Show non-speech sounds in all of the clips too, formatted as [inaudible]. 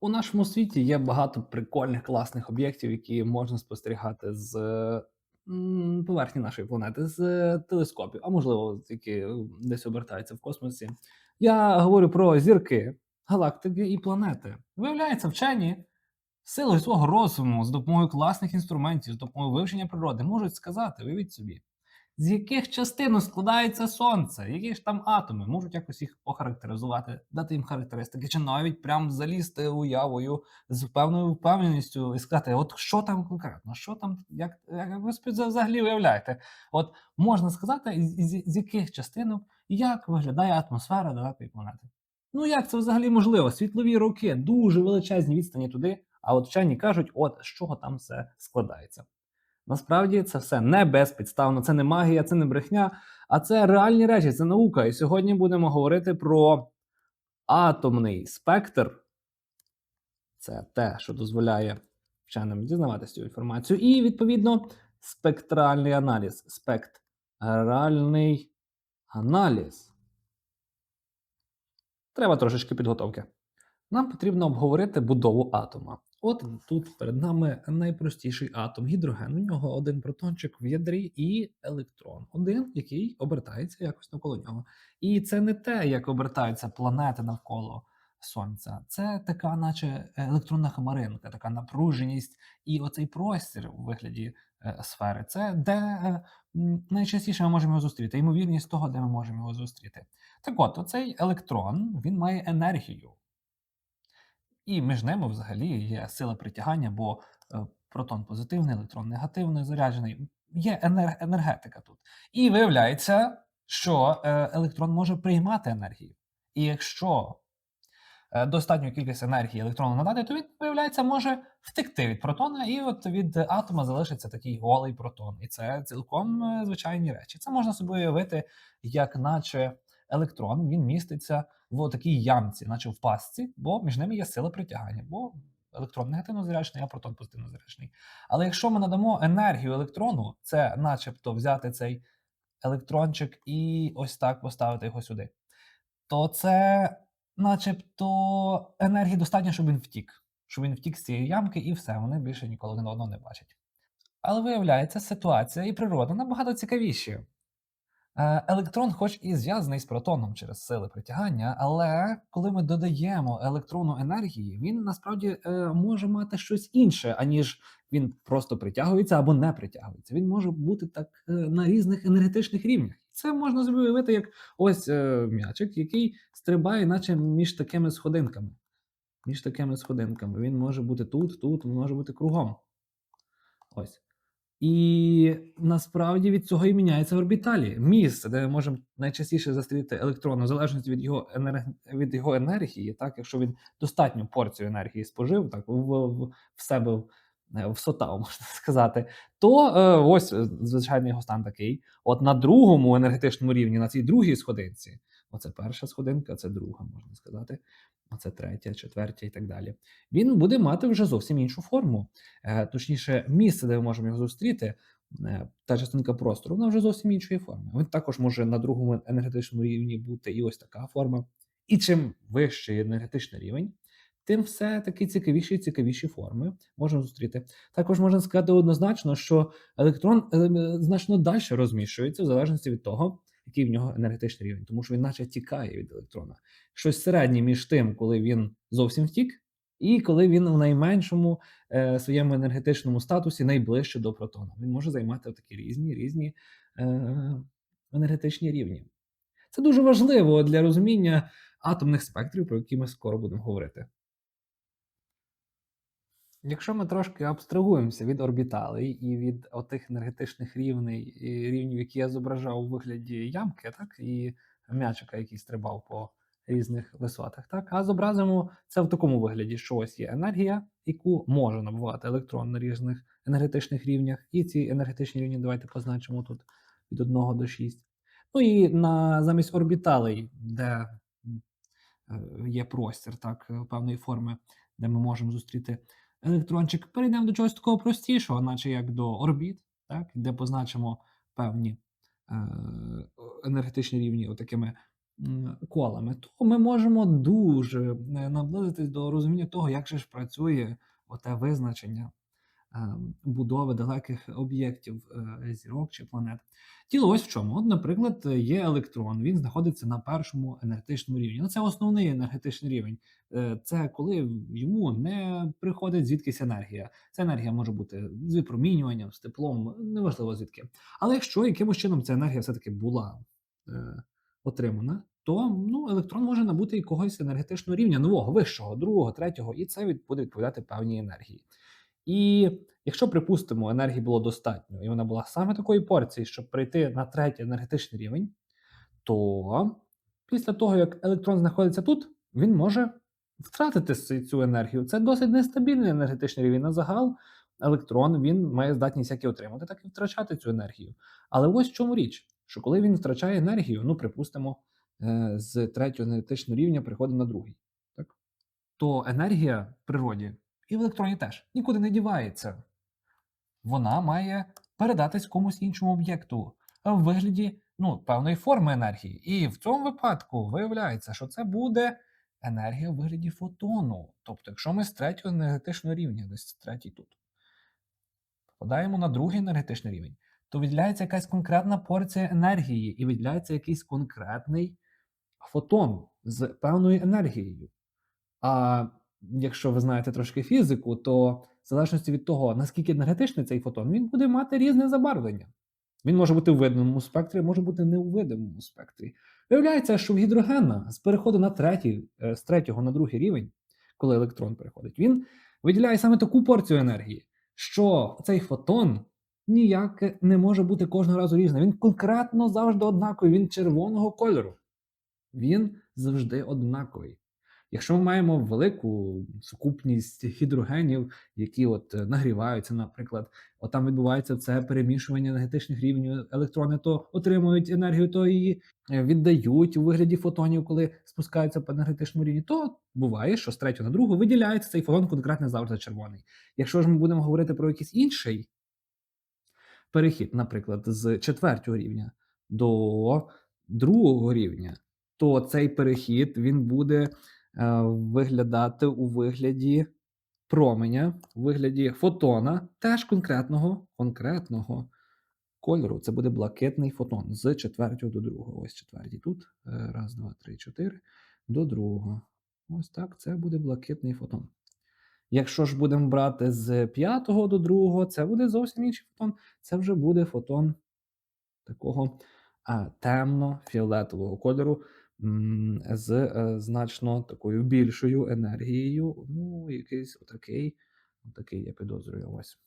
У нашому світі є багато прикольних класних об'єктів, які можна спостерігати з поверхні нашої планети, з е, телескопів, а можливо, які е, десь обертаються в космосі. Я говорю про зірки, галактики і планети. Виявляється, вчені силою свого розуму, з допомогою класних інструментів, з допомогою вивчення природи, можуть сказати, уявіть собі, з яких частин складається сонце, які ж там атоми, можуть якось їх охарактеризувати, дати їм характеристики, чи навіть прям залізти уявою з певною впевненістю і сказати, от що там конкретно, що там, як, як ви взагалі уявляєте? От можна сказати, з, з, яких частинок, як виглядає атмосфера далекої планети. Ну як це взагалі можливо? Світлові роки, дуже величезні відстані туди, а от вчені кажуть, от з чого там все складається. Насправді це все не безпідставно, це не магія, це не брехня, а це реальні речі, це наука. І сьогодні будемо говорити про атомний спектр. Це те, що дозволяє вченим дізнаватися цю інформацію. І, відповідно, спектральний аналіз. Спектральний аналіз. Треба трошечки підготовки. Нам потрібно обговорити будову атома. От тут перед нами найпростіший атом гідроген. У нього один протончик в ядрі і електрон, один, який обертається якось навколо нього. І це не те, як обертаються планети навколо Сонця. Це така, наче електронна хмаринка, така напруженість, і оцей простір у вигляді е, сфери. Це де е, найчастіше ми можемо його зустріти. Ймовірність того, де ми можемо його зустріти. Так от, оцей електрон він має енергію. І між ними взагалі є сила притягання, бо е, протон позитивний, електрон негативний заряджений. Є енер- енергетика тут. І виявляється, що е, електрон може приймати енергію. І якщо е, достатню кількість енергії електрону надати, то він, виявляється, може втекти від протона, і от від атома залишиться такий голий протон. І це цілком звичайні речі. Це можна собі уявити, як наче електрон він міститься в такій ямці, наче в пастці, бо між ними є сила притягання, бо електрон негативно заряджений, а протон позитивно заряджений. Але якщо ми надамо енергію електрону, це начебто взяти цей електрончик і ось так поставити його сюди, то це начебто енергії достатньо, щоб він втік. Щоб він втік з цієї ямки, і все, вони більше ніколи один одного не бачать. Але виявляється, ситуація і природа набагато цікавіші. Е, Електрон, хоч і зв'язаний з протоном через сили притягання, але коли ми додаємо електрону енергії, він насправді е, може мати щось інше, аніж він просто притягується або не притягується. Він може бути так е, на різних енергетичних рівнях. Це можна уявити як ось м'ячик, який стрибає, наче між такими сходинками. Між такими сходинками. Він може бути тут, тут, може бути кругом. Ось. І насправді від цього і міняється орбіталі. Місце, де ми можемо найчастіше застріти електрон, в залежності від його енерг... від його енергії, так, якщо він достатню порцію енергії спожив, так, в, в, в себе в, е, всотав, [laughs] можна сказати, то е, ось е, звичайно його стан такий. От на другому енергетичному рівні, на цій другій сходинці, оце перша сходинка, це друга, можна сказати. Оце третя, четвертя і так далі. Він буде мати вже зовсім іншу форму. Е, точніше, місце, де ми можемо його зустріти, е, та частинка простору, вона вже зовсім іншої форми. Він також може на другому енергетичному рівні бути і ось така форма. І чим вищий енергетичний рівень, тим все таки цікавіші і цікавіші форми можна зустріти. Також можна сказати однозначно, що електрон е, значно далі розміщується в залежності від того, який в нього енергетичний рівень, тому що він наче тікає від електрона. Щось середнє між тим, коли він зовсім втік, і коли він в найменшому е, своєму енергетичному статусі найближче до протона. Він може займати такі різні різні е, енергетичні рівні. Це дуже важливо для розуміння атомних спектрів, про які ми скоро будемо говорити. Якщо ми трошки абстрагуємося від орбіталей і від отих енергетичних рівней, рівнів, які я зображав у вигляді ямки, так, і м'ячика, який стрибав по різних висотах, так, а зобразимо це в такому вигляді, що ось є енергія, яку може набувати електрон на різних енергетичних рівнях. І ці енергетичні рівні давайте позначимо тут від 1 до 6. Ну і на замість орбіталей, де е, є простір так, певної форми, де ми можемо зустріти електрончик, перейдемо до чогось такого простішого, наче як до орбіт, так, де позначимо певні е, енергетичні рівні отакими колами, то ми можемо дуже е, наблизитись до розуміння того, як же ж працює оте визначення будови далеких об'єктів е, зірок чи планет. Діло ось в чому. От, наприклад, є електрон, він знаходиться на першому енергетичному рівні. Ну, це основний енергетичний рівень. Е, Це коли йому не приходить звідкись енергія. Ця енергія може бути з випромінюванням, з теплом, неважливо звідки. Але якщо якимось чином ця енергія все-таки була е, отримана, то ну, електрон може набути якогось енергетичного рівня нового, вищого, другого, третього, і це буде відповідати певній енергії. І якщо, припустимо, енергії було достатньо, і вона була саме такої порції, щоб прийти на третій енергетичний рівень, то після того, як електрон знаходиться тут, він може втратити цю енергію. Це досить нестабільний енергетичний рівень. На загал електрон він має здатність як і отримати, так і втрачати цю енергію. Але ось в чому річ, що коли він втрачає енергію, ну припустимо, е, з третього енергетичного рівня приходить на другий, так? то енергія в природі і в електроні теж нікуди не дівається. Вона має передатись комусь іншому об'єкту в вигляді ну, певної форми енергії. І в цьому випадку виявляється, що це буде енергія в вигляді фотону. Тобто, якщо ми з третього енергетичного рівня, десь третій тут, попадаємо на другий енергетичний рівень, то виділяється якась конкретна порція енергії і виділяється якийсь конкретний фотон з певною енергією. А якщо ви знаєте трошки фізику, то в залежності від того, наскільки енергетичний цей фотон, він буде мати різне забарвлення. Він може бути у видимому спектрі, може бути не у видимому спектрі. Виявляється, що в гідрогена з переходу на третій, е, з третього на другий рівень, коли електрон переходить, він виділяє саме таку порцію енергії, що цей фотон ніяк не може бути кожного разу різним. Він конкретно завжди однаковий, він червоного кольору. Він завжди однаковий. Якщо ми маємо велику сукупність гідрогенів, які от е, нагріваються, наприклад, от там відбувається це перемішування енергетичних рівнів, електрони то отримують енергію, то її е, віддають у вигляді фотонів, коли спускаються по енергетичному рівні, то буває, що з третього на другу виділяється цей фотон конкретно завжди червоний. Якщо ж ми будемо говорити про якийсь інший перехід, наприклад, з четвертого рівня до другого рівня, то цей перехід він буде виглядати у вигляді променя, у вигляді фотона, теж конкретного, конкретного кольору. Це буде блакитний фотон з четвертого до другого. Ось четвертій тут. Е, Раз, два, три, чотири. До другого. Ось так, це буде блакитний фотон. Якщо ж будемо брати з п'ятого до другого, це буде зовсім інший фотон. Це вже буде фотон такого темно-фіолетового кольору з е, значно такою більшою енергією. Ну, якийсь отакий, отакий, я підозрюю, ось.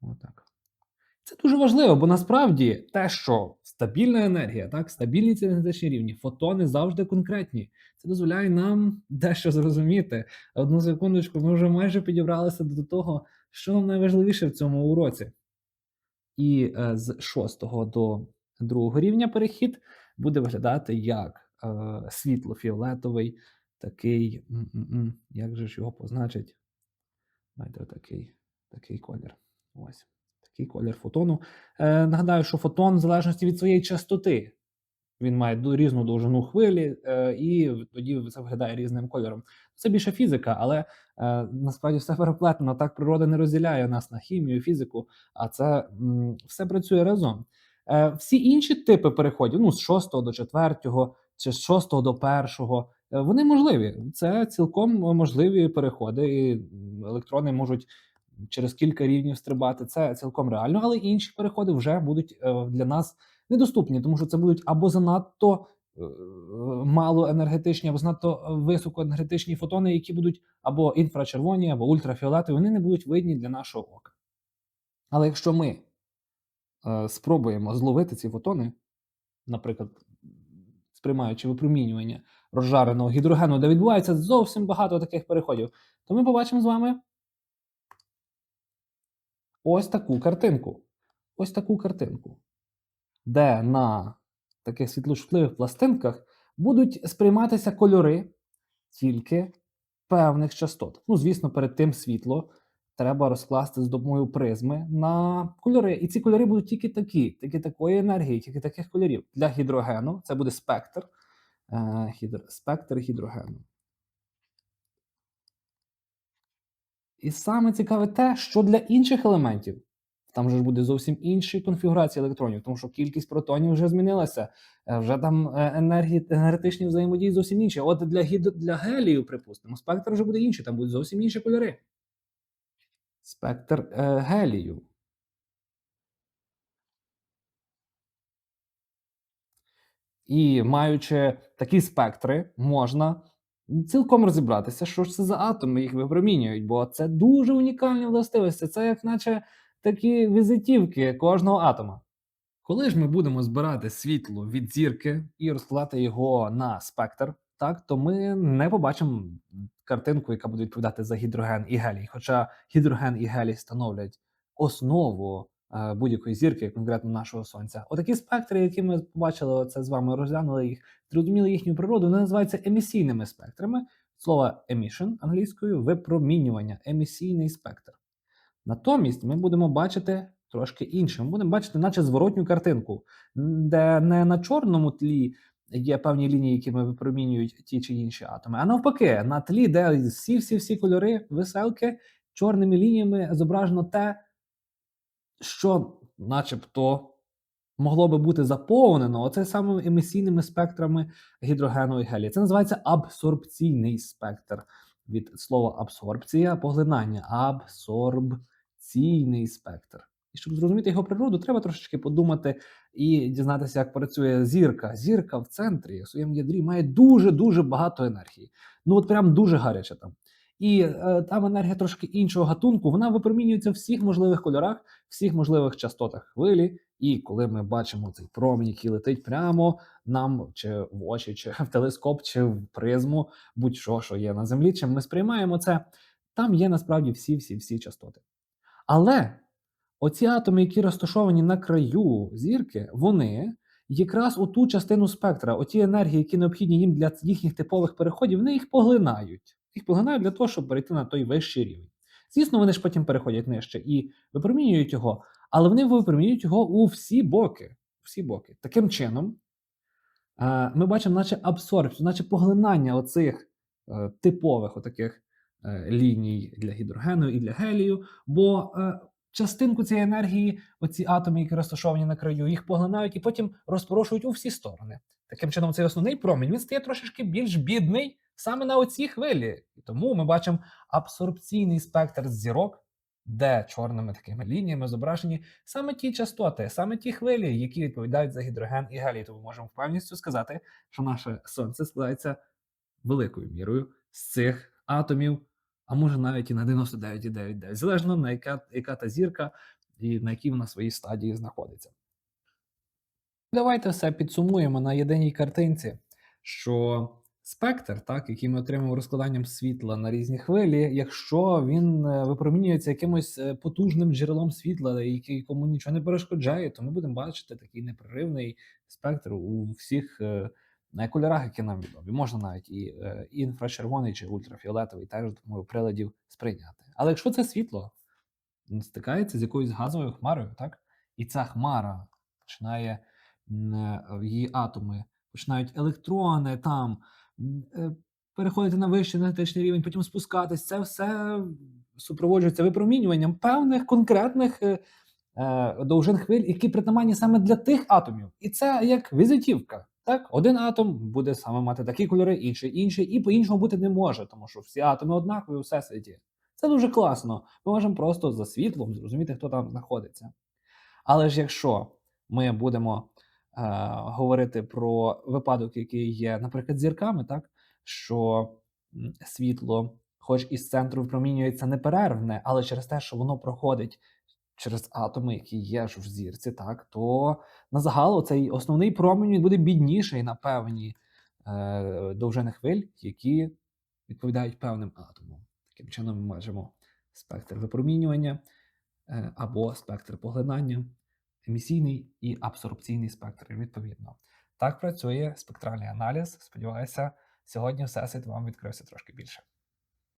Отак. Це дуже важливо, бо насправді те, що стабільна енергія, так, стабільні енергетичні рівні, фотони завжди конкретні. Це дозволяє нам дещо зрозуміти. Одну секундочку, ми вже майже підібралися до того, що нам найважливіше в цьому уроці. І е, з шостого до другого рівня перехід буде виглядати як е, світло-фіолетовий, такий, як же ж його позначить? Знаєте, такий, такий колір. Ось такий колір фотону. Е, нагадаю, що фотон, в залежності від своєї частоти, він має різну довжину хвилі, е, і тоді це виглядає різним кольором. Це більше фізика, але е, насправді все переплетено. Так природа не розділяє нас на хімію, фізику, а це м, все працює разом. Е, всі інші типи переходів, ну з 6 до 4 чи з 6 до 1, е, вони можливі. Це цілком можливі переходи. І електрони можуть через кілька рівнів стрибати. Це цілком реально, але інші переходи вже будуть е, для нас недоступні, тому що це будуть або занадто мало енергетичні, або занадто високоенергетичні фотони, які будуть або інфрачервоні, або ультрафіолетові, вони не будуть видні для нашого ока. Але якщо ми е, спробуємо зловити ці фотони, наприклад, сприймаючи випромінювання розжареного гідрогену, де відбувається зовсім багато таких переходів, то ми побачимо з вами ось таку картинку. Ось таку картинку, де на таких світлошутливих пластинках будуть сприйматися кольори тільки певних частот. Ну, звісно, перед тим світло треба розкласти з допомогою призми на кольори. І ці кольори будуть тільки такі, тільки такої енергії, тільки таких кольорів. Для гідрогену це буде спектр. е, спектр гідрогену. І саме цікаве те, що для інших елементів там же буде зовсім інші конфігурації електронів, тому що кількість протонів вже змінилася, е, вже там е, енергії, енергетичні взаємодії зовсім інші. От для гід... для гелію, припустимо, спектр вже буде інший, там будуть зовсім інші кольори. Спектр е, гелію. І маючи такі спектри, можна цілком розібратися, що ж це за атоми їх випромінюють, бо це дуже унікальні властивості. Це як наче такі візитівки кожного атома. Коли ж ми будемо збирати світло від зірки і розкладати його на спектр, так то ми не побачимо картинку, яка буде відповідати за гідроген і гелій. Хоча гідроген і гелій становлять основу е, будь-якої зірки, конкретно нашого сонця. Отакі спектри, які ми побачили, це з вами розглянули їх, зрозуміли їхню природу, вони називаються емісійними спектрами. Слово emission англійською випромінювання, емісійний спектр. Натомість ми будемо бачити трошки інше. Ми будемо бачити, наче зворотню картинку, де не на чорному тлі є певні лінії, які ми випромінюють ті чи інші атоми, а навпаки, на тлі, де всі-всі-всі кольори веселки, чорними лініями зображено те, що, начебто, могло би бути заповнено оце самими емісійними спектрами гідрогену і гелію. Це називається абсорбційний спектр. Від слова абсорбція поглинання. Абсорбційний спектр. І щоб зрозуміти його природу, треба трошечки подумати і дізнатися, як працює зірка. Зірка в центрі в своєму ядрі має дуже-дуже багато енергії. Ну от прям дуже гаряче там. І е, там енергія трошки іншого гатунку, вона випромінюється в всіх можливих кольорах, всіх можливих частотах хвилі. І коли ми бачимо цей промінь, який летить прямо нам, чи в очі, чи в телескоп, чи в призму, будь-що, що є на землі, чим ми сприймаємо це, там є насправді всі-всі-всі частоти. Але оці атоми, які розташовані на краю зірки, вони якраз у ту частину спектра, оті енергії, які необхідні їм для їхніх типових переходів, вони їх поглинають. Їх поглинають для того, щоб перейти на той вищий рівень. Звісно, вони ж потім переходять нижче і випромінюють його, але вони випромінюють його у всі боки. Всі боки. Таким чином, е, ми бачимо, наче абсорбцію, наче поглинання оцих е, типових отаких е, ліній для гідрогену і для гелію, бо частинку цієї енергії, оці атоми, які розташовані на краю, їх поглинають і потім розпорошують у всі сторони. Таким чином, цей основний промінь він стає трошечки більш бідний саме на оцій хвилі. І тому ми бачимо абсорбційний спектр зірок, де чорними такими лініями зображені саме ті частоти, саме ті хвилі, які відповідають за гідроген і гелій. Тому можемо впевністю сказати, що наше сонце складається великою мірою з цих атомів а може навіть і на 99,99, залежно на яка, яка та зірка і на якій вона своїй стадії знаходиться. Давайте все підсумуємо на єдиній картинці, що спектр, так, який ми отримуємо розкладанням світла на різні хвилі, якщо він е, випромінюється якимось е, потужним джерелом світла, який кому нічого не перешкоджає, то ми будемо бачити такий непреривний спектр у всіх е, на кольорах, які нам відомі, можна навіть і, е, інфрачервоний чи ультрафіолетовий теж допомогою приладів сприйняти. Але якщо це світло стикається з якоюсь газовою хмарою, так? І ця хмара починає е, її атоми, починають електрони там е, переходити на вищий енергетичний рівень, потім спускатись, це все супроводжується випромінюванням певних конкретних довжин хвиль, які притаманні саме для тих атомів. І це як візитівка. Так, один атом буде саме мати такі кольори, інший інший, і по-іншому бути не може, тому що всі атоми однакові у всесвіті. Це дуже класно. Ми можемо просто за світлом зрозуміти, хто там знаходиться. Але ж якщо ми будемо е, говорити про випадок, який є, наприклад, зірками, так що світло, хоч із центру випромінюється неперервне, але через те, що воно проходить через атоми, які є ж в зірці, так то на загал цей основний промінь буде бідніший на певні е, довжини хвиль, які відповідають певним атомам. Таким чином, ми маємо спектр випромінювання е, або спектр поглинання, емісійний і абсорбційний спектр, відповідно. Так працює спектральний аналіз. Сподіваюся, сьогодні всесвіт вам відкрився трошки більше.